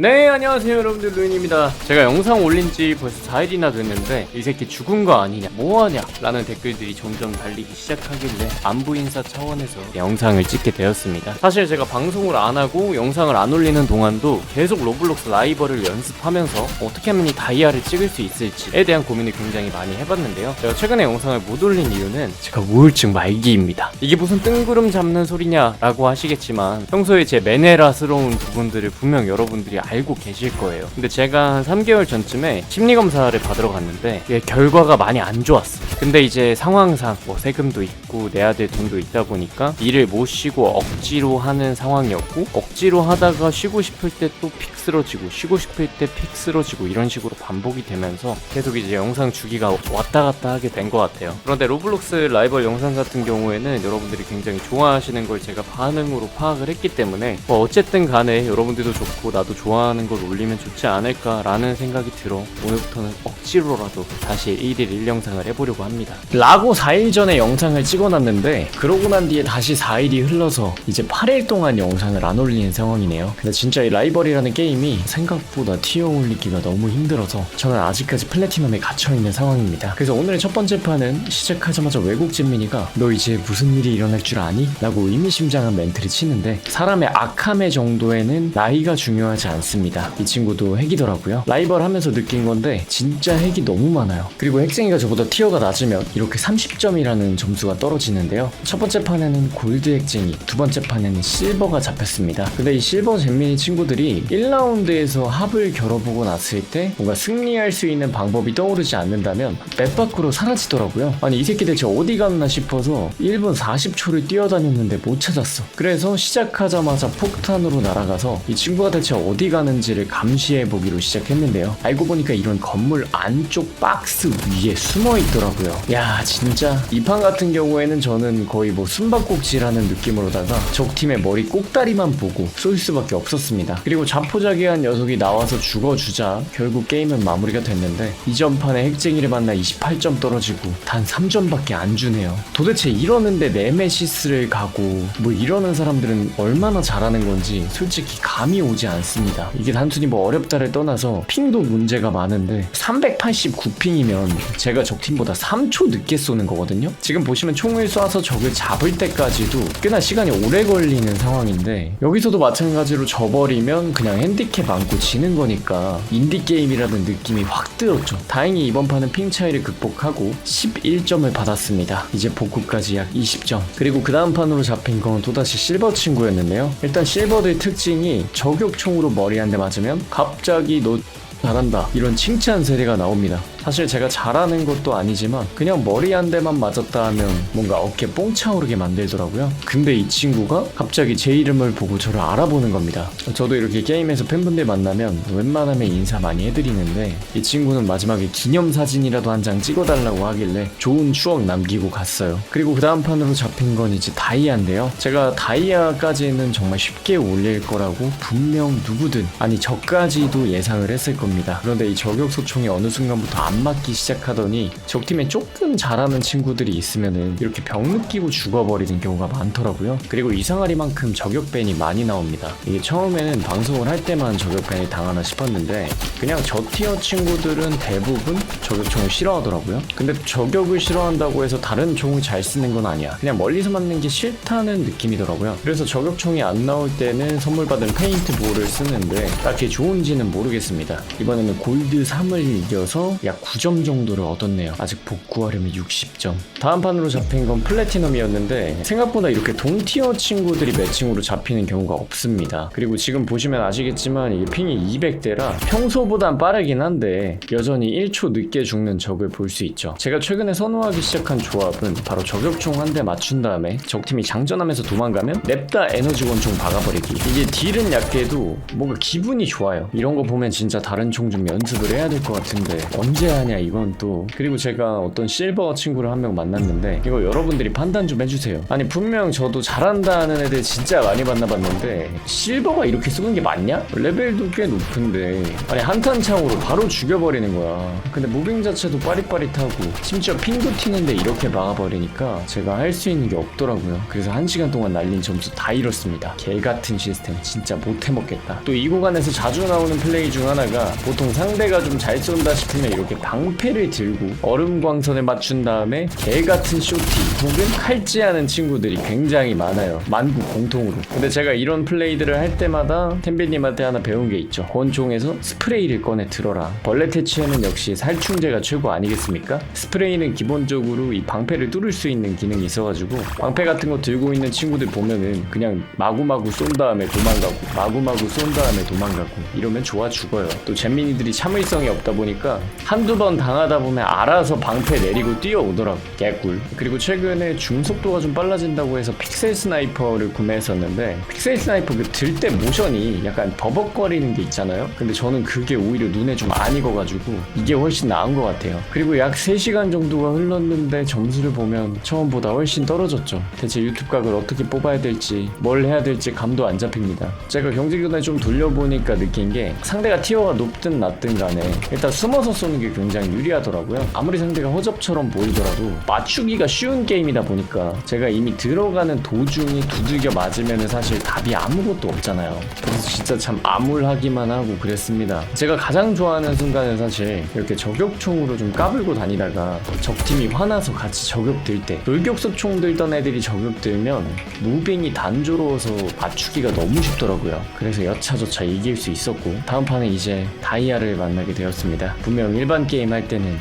네 안녕하세요 여러분들. 루인입니다. 제가 영상 올린 지 벌써 4일이나 됐는데 이 새끼 죽은 거 아니냐 뭐하냐 라는 댓글들이 점점 달리기 시작하길래 안부 인사 차원에서 영상을 찍게 되었습니다. 사실 제가 방송을 안 하고 영상을 안 올리는 동안도 계속 로블록스 라이벌을 연습하면서 어떻게 하면 이 다이아를 찍을 수 있을지에 대한 고민을 굉장히 많이 해봤는데요. 제가 최근에 영상을 못 올린 이유는 제가 우울증 말기입니다. 이게 무슨 뜬구름 잡는 소리냐 라고 하시겠지만 평소에 제 매네라스러운 부분들을 분명 여러분들이 알고 계실 거예요. 근데 제가 한 3개월 전쯤에 심리검사를 받으러 갔는데 결과가 많이 안 좋았어요. 근데 이제 상황상 뭐 세금도 있고 내야 될 돈도 있다 보니까 일을 못 쉬고 억지로 하는 상황이었고 억지로 하다가 쉬고 싶을 때 또 픽 쓰러지고 쉬고 싶을 때 픽 쓰러지고 이런 식으로 반복이 되면서 계속 이제 영상 주기가 왔다 갔다 하게 된 것 같아요. 그런데 로블록스 라이벌 영상 같은 경우에는 여러분들이 굉장히 좋아하시는 걸 제가 반응으로 파악을 했기 때문에 뭐 어쨌든 간에 여러분들도 좋고 나도 좋아 하는 걸 올리면 좋지 않을까라는 생각이 들어 오늘부터는 억지로라도 다시 1일 1영상을 해보려고 합니다. 라고 4일 전에 영상을 찍어놨는데 그러고 난 뒤에 다시 4일이 흘러서 이제 8일 동안 영상을 안 올리는 상황이네요. 근데 진짜 이 라이벌이라는 게임이 생각보다 티어 올리기가 너무 힘들어서 저는 아직까지 플래티넘에 갇혀있는 상황입니다. 그래서 오늘의 첫 번째 판은 시작하자마자 외국 진민이가 너 이제 무슨 일이 일어날 줄 아니? 라고 의미심장한 멘트를 치는데 사람의 악함의 정도에는 나이가 중요하지 않 습니다. 이 친구도 핵이더라고요. 라이벌 하면서 느낀 건데 진짜 핵이 너무 많아요. 그리고 핵쟁이가 저보다 티어가 낮으면 이렇게 30점이라는 점수가 떨어지는데요. 첫 번째 판에는 골드 핵쟁이 두 번째 판에는 실버가 잡혔습니다. 근데 이 실버 잼민이 친구들이 1라운드에서 합을 겨뤄보고 났을 때 뭔가 승리할 수 있는 방법이 떠오르지 않는다면 맵 밖으로 사라지더라고요. 아니 이 새끼 대체 어디 갔나 싶어서 1분 40초를 뛰어다녔는데 못 찾았어. 그래서 시작하자마자 폭탄으로 날아가서 이 친구가 대체 어디 가는지를 감시해 보기로 시작했는데요. 알고 보니까 이런 건물 안쪽 박스 위에 숨어 있더라고요. 야 진짜. 이 판 같은 경우에는 저는 거의 뭐 숨바꼭질하는 느낌으로다가 적 팀의 머리 꼭다리만 보고 쏠 수밖에 없었습니다. 그리고 자포자기한 녀석이 나와서 죽어주자 결국 게임은 마무리가 됐는데 이전 판에 핵쟁이를 만나 28점 떨어지고 단 3점밖에 안 주네요. 도대체 이러는데 네메시스를 가고 뭐 이러는 사람들은 얼마나 잘하는 건지 솔직히 감이 오지 않습니다 이게 단순히 뭐 어렵다를 떠나서 핑도 문제가 많은데 389핑이면 제가 적팀보다 3초 늦게 쏘는 거거든요. 지금 보시면 총을 쏴서 적을 잡을 때까지도 꽤나 시간이 오래 걸리는 상황인데 여기서도 마찬가지로 져버리면 그냥 핸디캡 안고 지는 거니까 인디게임이라는 느낌이 확 들었죠. 다행히 이번 판은 핑 차이를 극복하고 11점을 받았습니다. 이제 복구까지 약 20점. 그리고 그 다음 판으로 잡힌 건 또다시 실버 친구였는데요. 일단 실버들 특징이 저격총으로 머리 한 대 맞으면 갑자기 너 잘한다. 이런 칭찬 세례가 나옵니다 사실 제가 잘하는 것도 아니지만 그냥 머리 한 대만 맞았다 하면 뭔가 어깨 뽕 차오르게 만들더라고요. 근데 이 친구가 갑자기 제 이름을 보고 저를 알아보는 겁니다. 저도 이렇게 게임에서 팬분들 만나면 웬만하면 인사 많이 해드리는데 이 친구는 마지막에 기념사진이라도 한 장 찍어달라고 하길래 좋은 추억 남기고 갔어요. 그리고 그 다음 판으로 잡힌 건 이제 다이아인데요. 제가 다이아까지는 정말 쉽게 올릴 거라고 분명 누구든 아니 저까지도 예상을 했을 겁니다. 그런데 이 저격소총이 어느 순간부터 안 맞기 시작하더니 적팀에 조금 잘하는 친구들이 있으면은 이렇게 병 느끼고 죽어버리는 경우가 많더라고요. 그리고 이상하리만큼 저격밴이 많이 나옵니다. 이게 처음에는 방송을 할 때만 저격밴이 당하나 싶었는데 그냥 저 티어 친구들은 대부분 저격총을 싫어하더라고요. 근데 저격을 싫어한다고 해서 다른 총을 잘 쓰는 건 아니야. 그냥 멀리서 맞는 게 싫다는 느낌이더라고요. 그래서 저격총이 안 나올 때는 선물 받은 페인트 볼을 쓰는데 딱히 좋은지는 모르겠습니다. 이번에는 골드 3을 이겨서 약 9점 정도를 얻었네요. 아직 복구하려면 60점. 다음 판으로 잡힌 건 플래티넘이었는데 생각보다 이렇게 동티어 친구들이 매칭으로 잡히는 경우가 없습니다. 그리고 지금 보시면 아시겠지만 이게 핑이 200대라 평소보단 빠르긴 한데 여전히 1초 늦게 죽는 적을 볼 수 있죠. 제가 최근에 선호하기 시작한 조합은 바로 저격총 한 대 맞춘 다음에 적팀이 장전하면서 도망가면 냅다 에너지 권총 박아버리기. 이게 딜은 약해도 뭔가 기분이 좋아요. 이런 거 보면 진짜 다른 총 좀 연습을 해야 될 것 같은데 언제 해야 하냐 이건 또. 그리고 제가 어떤 실버 친구를 한 명 만났는데 이거 여러분들이 판단 좀 해주세요. 아니 분명 저도 잘한다는 애들 진짜 많이 만나봤는데 실버가 이렇게 쏘는 게 맞냐? 레벨도 꽤 높은데. 아니 한탄창으로 바로 죽여버리는 거야. 근데 무빙 자체도 빠릿빠릿하고 심지어 핑도 튀는데 이렇게 막아버리니까 제가 할 수 있는 게 없더라고요. 그래서 한 시간 동안 날린 점수 다 잃었습니다. 개같은 시스템 진짜 못해먹겠다. 또 이 구간에서 자주 나오는 플레이 중 하나가 보통 상대가 좀 잘 쏜다 싶으면 이렇게 방패를 들고 얼음 광선에 맞춘 다음에 개같은 쇼티 혹은 칼찌하는 친구들이 굉장히 많아요. 만국 공통으로. 근데 제가 이런 플레이들을 할 때마다 템비님한테 하나 배운 게 있죠. 권총에서 스프레이를 꺼내 들어라. 벌레 퇴치에는 역시 살충제가 최고 아니겠습니까? 스프레이는 기본적으로 이 방패를 뚫을 수 있는 기능이 있어가지고 방패 같은 거 들고 있는 친구들 보면은 그냥 마구마구 쏜 다음에 도망가고 마구마구 쏜 다음에 도망가고 이러면 좋아 죽어요. 또 잼민이들이 참을성이 없다 보니까 한두 번 당하다 보면 알아서 방패 내리고 뛰어오더라고 개꿀. 그리고 최근에 중속도가 좀 빨라진다고 해서 픽셀 스나이퍼를 구매했었는데 픽셀 스나이퍼 그 들 때 모션이 약간 버벅거리는 게 있잖아요? 근데 저는 그게 오히려 눈에 좀 안 익어가지고 이게 훨씬 나은 것 같아요. 그리고 약 3시간 정도가 흘렀는데 점수를 보면 처음보다 훨씬 떨어졌죠. 대체 유튜브 각을 어떻게 뽑아야 될지 뭘 해야 될지 감도 안 잡힙니다. 제가 경제교단에 좀 돌려보니까 느낀 게 상대가 티어가 높든 낮든 간에 일단 숨어서 쏘는 게 굉장히 유리하더라고요. 아무리 상대가 허접처럼 보이더라도 맞추기가 쉬운 게임이다 보니까 제가 이미 들어가는 도중에 두들겨 맞으면 사실 답이 아무것도 없잖아요. 그래서 진짜 참 암울하기만 하고 그랬습니다. 제가 가장 좋아하는 순간은 사실 이렇게 저격총으로 좀 까불고 다니다가 적팀이 화나서 같이 저격 들 때 돌격소 총 들던 애들이 저격 들면 무빙이 단조로워서 맞추기가 너무 쉽더라고요. 그래서 여차저차 이길 수 있었고 다음 판에 이제 다이아를 만나게 되었습니다. 분명 일반 게임 할 때는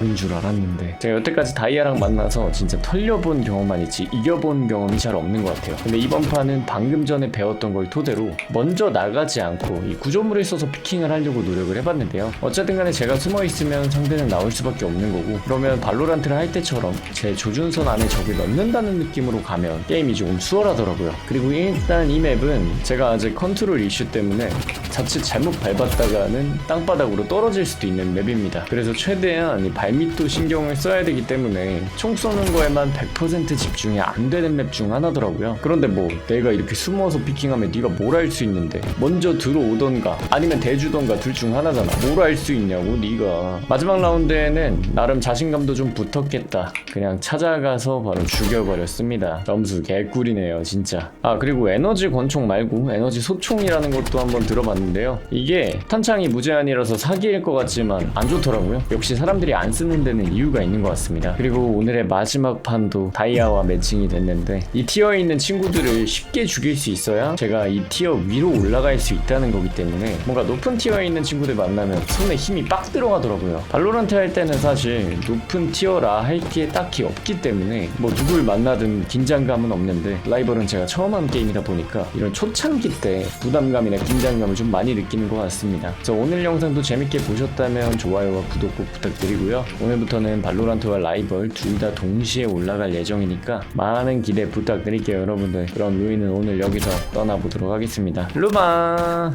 인줄 알았는데. 제가 여태까지 다이아랑 만나서 진짜 털려본 경험만 있지 이겨본 경험이 잘 없는 것 같아요. 근데 이번 판은 방금 전에 배웠던 걸 토대로 먼저 나가지 않고 이 구조물을 써서 피킹을 하려고 노력을 해봤는데요. 어쨌든 간에 제가 숨어있으면 상대는 나올 수밖에 없는 거고 그러면 발로란트를 할 때처럼 제 조준선 안에 적을 넣는다는 느낌으로 가면 게임이 조금 수월하더라고요. 그리고 일단 이 맵은 제가 아직 컨트롤 이슈 때문에 자칫 잘못 밟았다가는 땅바닥으로 떨어질 수도 있는 맵입니다. 그래서 최대한 이 발밑도 신경을 써야 되기 때문에 총 쏘는 거에만 100% 집중이 안 되는 맵 중 하나더라고요. 그런데 뭐 내가 이렇게 숨어서 피킹하면 네가 뭘 할 수 있는데 먼저 들어오던가 아니면 대주던가 둘 중 하나잖아. 뭘 할 수 있냐고 네가 마지막 라운드에는 나름 자신감도 좀 붙었겠다. 그냥 찾아가서 바로 죽여버렸습니다. 점수 개꿀이네요 진짜. 아 그리고 에너지 권총 말고 에너지 소총이라는 것도 한번 들어봤는데요. 이게 탄창이 무제한이라서 사기일 것 같지만 안 좋더라고요. 역시 사람들이 안 쓰는 데는 이유가 있는 것 같습니다. 그리고 오늘의 마지막 판도 다이아와 매칭이 됐는데 이 티어에 있는 친구들을 쉽게 죽일 수 있어야 제가 이 티어 위로 올라갈 수 있다는 거기 때문에 뭔가 높은 티어에 있는 친구들 만나면 손에 힘이 빡 들어가더라고요. 발로란트 할 때는 사실 높은 티어라 할 게 딱히 없기 때문에 뭐 누굴 만나든 긴장감은 없는데 라이벌은 제가 처음 하는 게임이다 보니까 이런 초창기 때 부담감이나 긴장감을 좀 많이 느끼는 것 같습니다. 그래서 오늘 영상도 재밌게 보셨다면 좋아요와 구독 꼭 부탁드리 오늘부터는 발로란트와 라이벌 둘 다 동시에 올라갈 예정이니까 많은 기대 부탁드릴게요 여러분들. 그럼 루이는 오늘 여기서 떠나보도록 하겠습니다. 루마